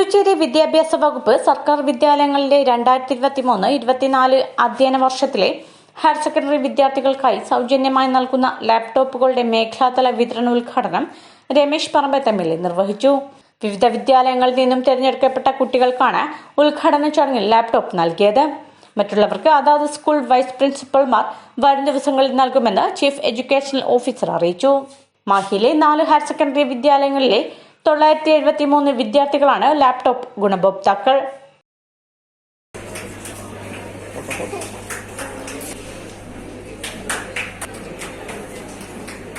പുതുച്ചേരി വിദ്യാഭ്യാസ വകുപ്പ് സർക്കാർ വിദ്യാലയങ്ങളിലെ രണ്ടായിരത്തി ഇരുപത്തി മൂന്ന് ഇരുപത്തിനാല് അധ്യയന വർഷത്തിലെ ഹയർ സെക്കൻഡറി വിദ്യാർത്ഥികൾക്കായി സൗജന്യമായി നൽകുന്ന ലാപ്ടോപ്പുകളുടെ മേഖലാതല വിതരണോദ്ഘാടനം രമേശ് പറമ്പത്ത് നിർവഹിച്ചു. വിവിധ വിദ്യാലയങ്ങളിൽ നിന്നും തിരഞ്ഞെടുക്കപ്പെട്ട കുട്ടികൾക്കാണ് ഉദ്ഘാടന ചടങ്ങിൽ ലാപ്ടോപ്പ് നൽകിയത്. മറ്റുള്ളവർക്ക് അതാത് സ്കൂൾ വൈസ് പ്രിൻസിപ്പൽമാർ വരും ദിവസങ്ങളിൽ നൽകുമെന്ന് ചീഫ് എഡ്യൂക്കേഷണൽ ഓഫീസർ അറിയിച്ചു. മാഹിയിലെ നാല് ഹയർ സെക്കൻഡറി വിദ്യാലയങ്ങളിലെ തൊള്ളായിരത്തി എഴുപത്തി മൂന്ന് വിദ്യാർത്ഥികളാണ് ലാപ്ടോപ്പ് ഗുണഭോക്താക്കൾ.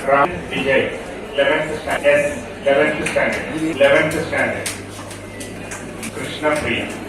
Krishnapriya Vijay, 11th standard. Standard 11th standard 11th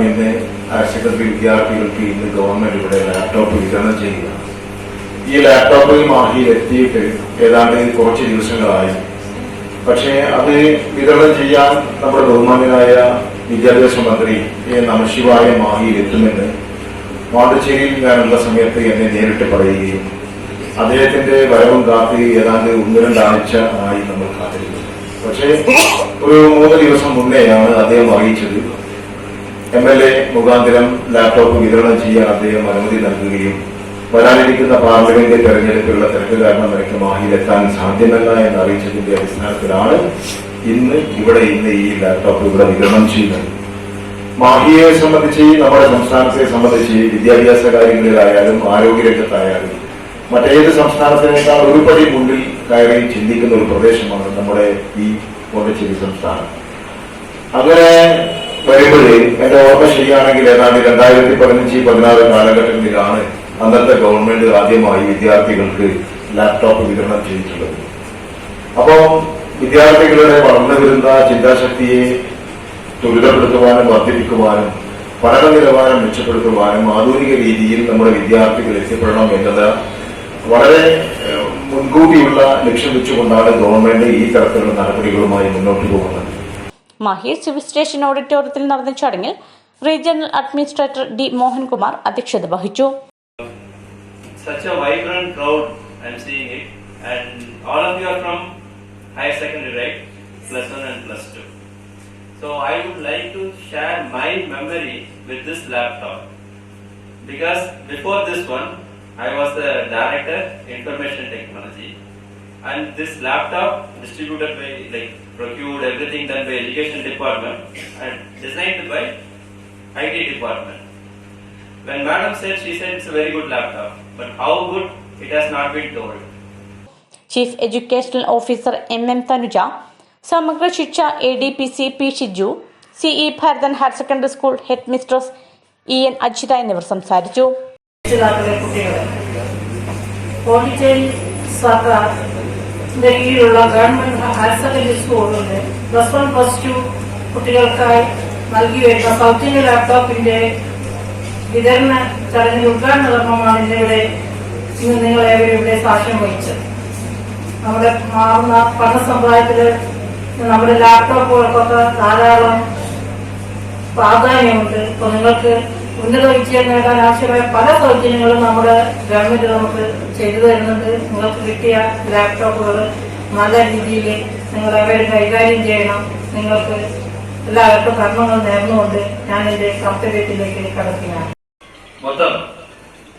ഇന്ന് ഹയർ വിദ്യാർത്ഥികൾക്ക് ഇന്ന് ഗവൺമെന്റ് ഇവിടെ ലാപ്ടോപ്പ് വിതരണം ചെയ്യുക. ഈ ലാപ്ടോപ്പ് മാഹിയിൽ എത്തിയിട്ട് ഏതാണ്ട് കുറച്ച് ദിവസങ്ങളായി. പക്ഷേ അത് വിതരണം ചെയ്യാൻ നമ്മുടെ ബഹുമാനായ വിദ്യാഭ്യാസ മന്ത്രി എ നമശിവായ മാഹിയിൽ എത്തുമെന്ന് പാണ്ടിച്ചേരിയിൽ ഞാനുള്ള സമയത്ത് എന്നെ നേരിട്ട് പറയുകയും അദ്ദേഹത്തിന്റെ വരവും കാത്തി ഏതാണ്ട് ഒന്ന് രണ്ടാഴ്ച ആയി നമ്മൾ കാത്തിരിക്കുന്നു. പക്ഷേ ഒരു മൂന്ന് ദിവസം മുന്നേയാണ് അദ്ദേഹം അറിയിച്ചത്. എം എൽ എ മുഖാന്തരം ലാപ്ടോപ്പ് വിതരണം ചെയ്യാൻ അദ്ദേഹം അനുമതി നൽകുകയും വരാനിരിക്കുന്ന പാർലമെന്റ് തെരഞ്ഞെടുപ്പിലുള്ള തിരക്ക് കാരണം എനിക്ക് മാഹിയിലെത്താൻ സാധ്യമല്ല എന്ന് അറിയിച്ചതിന്റെ അടിസ്ഥാനത്തിലാണ് ഇന്ന് ഇവിടെ ഇന്ന് ഈ ലാപ്ടോപ്പ് ഇവിടെ വിതരണം ചെയ്യുന്നത്. മാഹിയെ സംബന്ധിച്ച് നമ്മുടെ സംസ്ഥാനത്തെ സംബന്ധിച്ച് വിദ്യാഭ്യാസ കാര്യങ്ങളിലായാലും ആരോഗ്യരംഗത്തായാലും മറ്റേത് സംസ്ഥാനത്തിനേക്കാൾ ഒരു പടി മുന്നിൽ കയറി ചിന്തിക്കുന്ന ഒരു പ്രദേശമാണ് നമ്മുടെ ഈ പോണ്ടിച്ചേരി സംസ്ഥാനം. അങ്ങനെ വരുമ്പോഴേ എന്റെ ഓർമ്മ ശരിയാണെങ്കിൽ ഏതാണ്ട് രണ്ടായിരത്തി പതിനഞ്ച് പതിനാറ് കാലഘട്ടങ്ങളിലാണ് അന്നത്തെ ഗവൺമെന്റ് ആദ്യമായി വിദ്യാർത്ഥികൾക്ക് ലാപ്ടോപ്പ് വിതരണം ചെയ്തിട്ടുള്ളത്. അപ്പോൾ വിദ്യാർത്ഥികളുടെ വളർന്നു വരുന്ന ചിന്താശക്തിയെ ത്വരിതപ്പെടുത്തുവാനും വർദ്ധിപ്പിക്കുവാനും പഠന നിലവാരം മെച്ചപ്പെടുത്തുവാനും ആധുനിക രീതിയിൽ നമ്മുടെ വിദ്യാർത്ഥികൾ എത്തിപ്പെടണം എന്നത് വളരെ മുൻകൂട്ടിയുള്ള ലക്ഷ്യം വെച്ചുകൊണ്ടാണ് ഗവൺമെന്റ് ഈ തരത്തിലുള്ള നടപടികളുമായി മുന്നോട്ട് പോകുന്നത്. മാഹി സിവിൽ സ്റ്റേഷൻ ഓഡിറ്റോറിയത്തിൽ നടന്ന ചടങ്ങിൽ റീജിയണൽ അഡ്മിനിസ്ട്രേറ്റർ ഡി മോഹൻകുമാർ അധ്യക്ഷത വഹിച്ചു such a vibrant crowd I'm seeing it and all of you are from higher secondary right plus one and plus two so I would like to share my memory with this laptop because before this one I was the director information technology and this laptop distributed by like procured everything done by education department and designed by IT department when madam said, she said it's a very good laptop, but how good it has not been told. Chief educational officer M M Thanuja Samagra Shiksha A D P C P Shiju C E Bharathan higher secondary school headmistress E N Ajitha എന്നിവർ സംസാരിച്ചു പോണ്ടിച്ചേരി സർക്കാർ കീഴിലുള്ള government higher secondary സ്കൂളുകളുടെ plus one plus two കുട്ടികൾക്കായി നൽകി വരുന്ന സൗജന്യ ലാപ്ടോപ്പിന്റെ വിതരണ ചടങ്ങിൽ ഉദ്ഘാടന കർമ്മമാണ് ഇന്നിവിടെ ഇന്ന് നിങ്ങളേവരും ഇവിടെ സാക്ഷ്യം വഹിച്ചത്. നമ്മുടെ മാറുന്ന പഠന സമ്പ്രദായത്തിൽ നമ്മുടെ ലാപ്ടോപ്പുകൾക്കൊക്കെ ധാരാളം പ്രാധാന്യമുണ്ട്. ഇപ്പൊ നിങ്ങൾക്ക് ഉന്നത വിജയം നേടാൻ ആവശ്യമായ പല സൗജന്യങ്ങളും നമ്മുടെ ഗവൺമെന്റ് നമുക്ക് ചെയ്തു തരുന്നുണ്ട്. നിങ്ങൾക്ക് കിട്ടിയ ലാപ്ടോപ്പുകൾ നല്ല രീതിയിൽ നിങ്ങൾ അവരെ കൈകാര്യം ചെയ്യണം. നിങ്ങൾക്ക് എല്ലാവർക്കും കർമ്മങ്ങൾ നേർന്നുകൊണ്ട് ഞാൻ എന്റെ സർട്ടിഫിക്കറ്റിലേക്ക് കടക്കുകയാണ്. മൊത്തം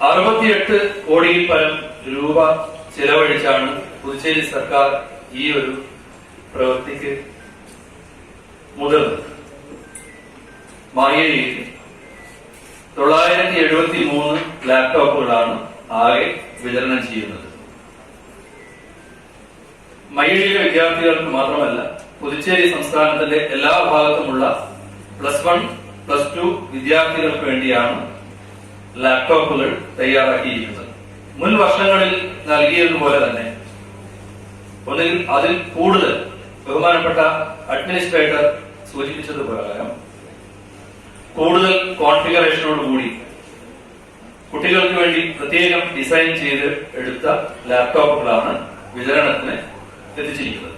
അറുപത്തിയെട്ട് കോടിയിൽ പരം രൂപ ചെലവഴിച്ചാണ് പുതുച്ചേരി സർക്കാർ ഈ ഒരു പ്രവൃത്തിക്ക് മുതിർന്നത്. മാഹിയിൽ തൊള്ളായിരത്തി എഴുപത്തി മൂന്ന് ലാപ്ടോപ്പുകളാണ് ആകെ വിതരണം ചെയ്യുന്നത്. മയ്യഴിയിലെ വിദ്യാർത്ഥികൾക്ക് മാത്രമല്ല പുതുച്ചേരി സംസ്ഥാനത്തിന്റെ എല്ലാ ഭാഗത്തുമുള്ള പ്ലസ് വൺ പ്ലസ് ടു വിദ്യാർത്ഥികൾക്ക് വേണ്ടിയാണ് ലാപ്ടോപ്പുകൾ തയ്യാറാക്കിയിരിക്കുന്നത്. മുൻ വർഷങ്ങളിൽ നൽകിയതുപോലെ തന്നെ ഒന്നുകിൽ അതിൽ കൂടുതൽ ബഹുമാനപ്പെട്ട അഡ്മിനിസ്ട്രേറ്റർ സൂചിപ്പിച്ചതുപ്രകാരം കൂടുതൽ കോൺഫിഗറേഷനോടുകൂടി കുട്ടികൾക്ക് വേണ്ടി പ്രത്യേകം ഡിസൈൻ ചെയ്ത് എടുത്ത ലാപ്ടോപ്പുകളാണ് വിതരണത്തിന് എത്തിച്ചിരിക്കുന്നത്.